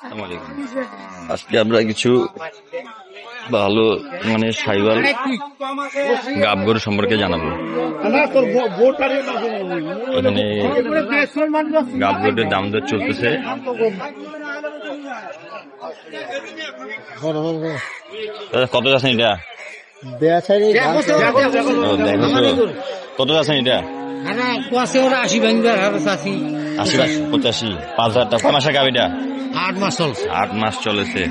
আসসালামু আলাইকুম। আজকে আমরা কিছু ভালো মানে সাইবাল গাব গরু সম্পর্কে জানাব। এখানে গাব গরুর দাম দর চলতেছে। কত যাচ্ছেন এটা? ও, দেখো কত যাচ্ছেন এটা? আশি পঁচাশি পাঁচ হাজার টাকা। কয় মাসের গাব এটা? আট মাস চলছে। আট মাস চলেছে।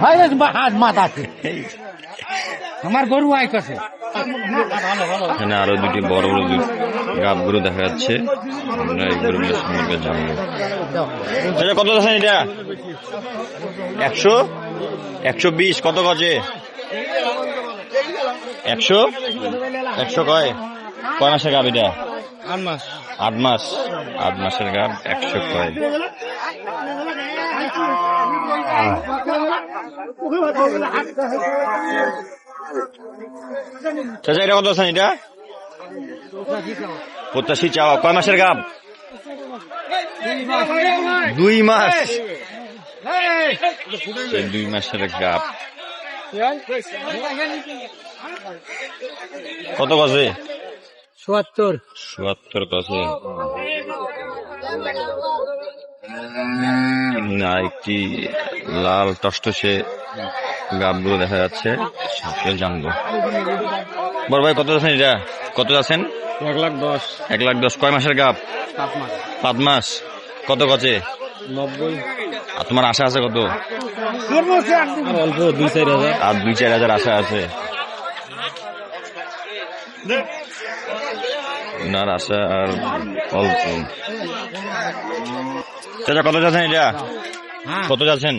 ভাই হাত মাত আছে। আমার গরু আয় কাছে এখানে আরও দুটি বড় বড় গাব গরু দেখা যাচ্ছে। আমরা এই গরুগুলো সম্পর্কে জানব। সেটা কত আছেন এটা? একশো? একশো বিশ কত গজে? একশো? একশো কয়? কয় মাসের গাব এটা? আট মাস। আট মাসের গাব একশো কয় চাচা, এটা কত আছেন এটা? পঁচাশি চাওয়া। কয় মাসের গাব দুই মাস। দুই মাসের গাব কত গজে চুয়াত্তর চুয়াত্তর গজে না একটি লাল টসটসে গাবগুলো দেখা যাচ্ছে। সাথে জানব বড় ভাই কত আছেন এটা? কত আছেন? এক লাখ দশ। এক লাখ দশ। কয় মাসের গাব পাঁচ মাস। কত গজে নব্বই। আর তোমার আশা আছে কত? অল্প দুই চার হাজার। আর দুই চার হাজার আশা আছে। ওনার আছে আর অল্প চাচা কত যাচ্ছেন এটা? হ্যাঁ। কত যাচ্ছেন?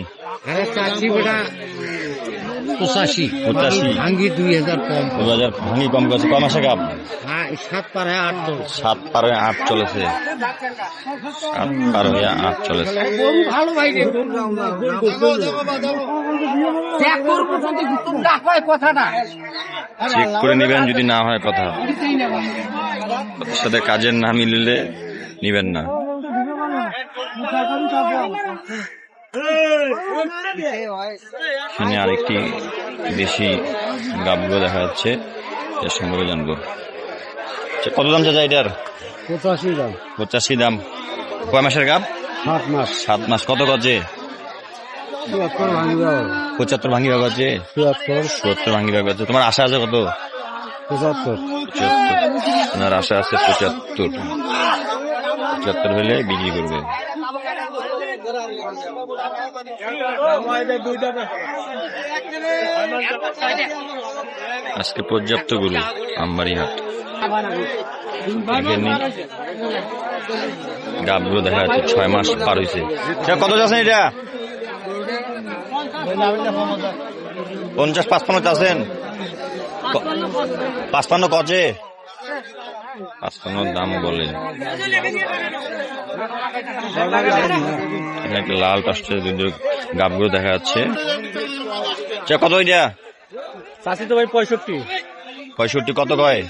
পঁচাশি পঁচাশি। ভাঙ্গি দুই হাজার কম। হাজার কম গাব হ্যাঁ সাত পার হ্যাঁ আট দশ সাত পার হয়ে আট চলেছে। সাত পার হয়ে আট চলেছে। ভালো ভাই চেক করে নিবেন যদি না হয় কথা। ওদের সাথে কাজের না মিললে নিবেন না। এখানে আরেকটি দেশি গাবগুলো দেখা যাচ্ছে এর সম্পর্কে জানব আচ্ছা, কত দাম চাচা এটার? পঁচাশি দাম। পঁচাশি দাম। কয় মাসের গাব? সাত মাস। সাত মাস। কত গজে? পঁচাত্তর ভাঙি ভাগ চুয়াত্তর সত্তর ভাঙি ভাগ গজে। তোমার আশা আছে কত? পঁচাত্তর। পঁচাত্তর। ওনার আশা আছে পঁচাত্তর। পঁচাত্তর হলে বিক্রি করবে। আজকে পর্যাপ্ত গরু আমবাড়ি হাট। গাবগুলো দেখা যাচ্ছে, ছয় মাস পার হয়েছে কত যাচ্ছেন এটা? পঞ্চাশ, পাঁচপান্ন ক- পাঁচপান্ন কচে? পাঁচপান্ন দাম বলে। এখানে একটা লাল পাঁচটা গাবগুলো দেখা যাচ্ছে। আচ্ছা, কত এটা? চাষি তো ভাই পঁয়ষট্টি। পঁয়ষট্টি কত কয়?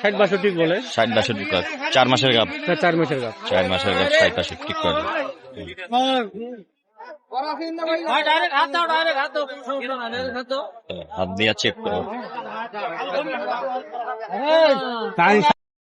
ষাট বাষট্টি বলে। ষাট বাষট্টি কয়? চার মাসের গাব? চার মাসের গাছ চার মাসের গাব ষাট বাষট্টি কয়? হাত দিয়ে চেক করো।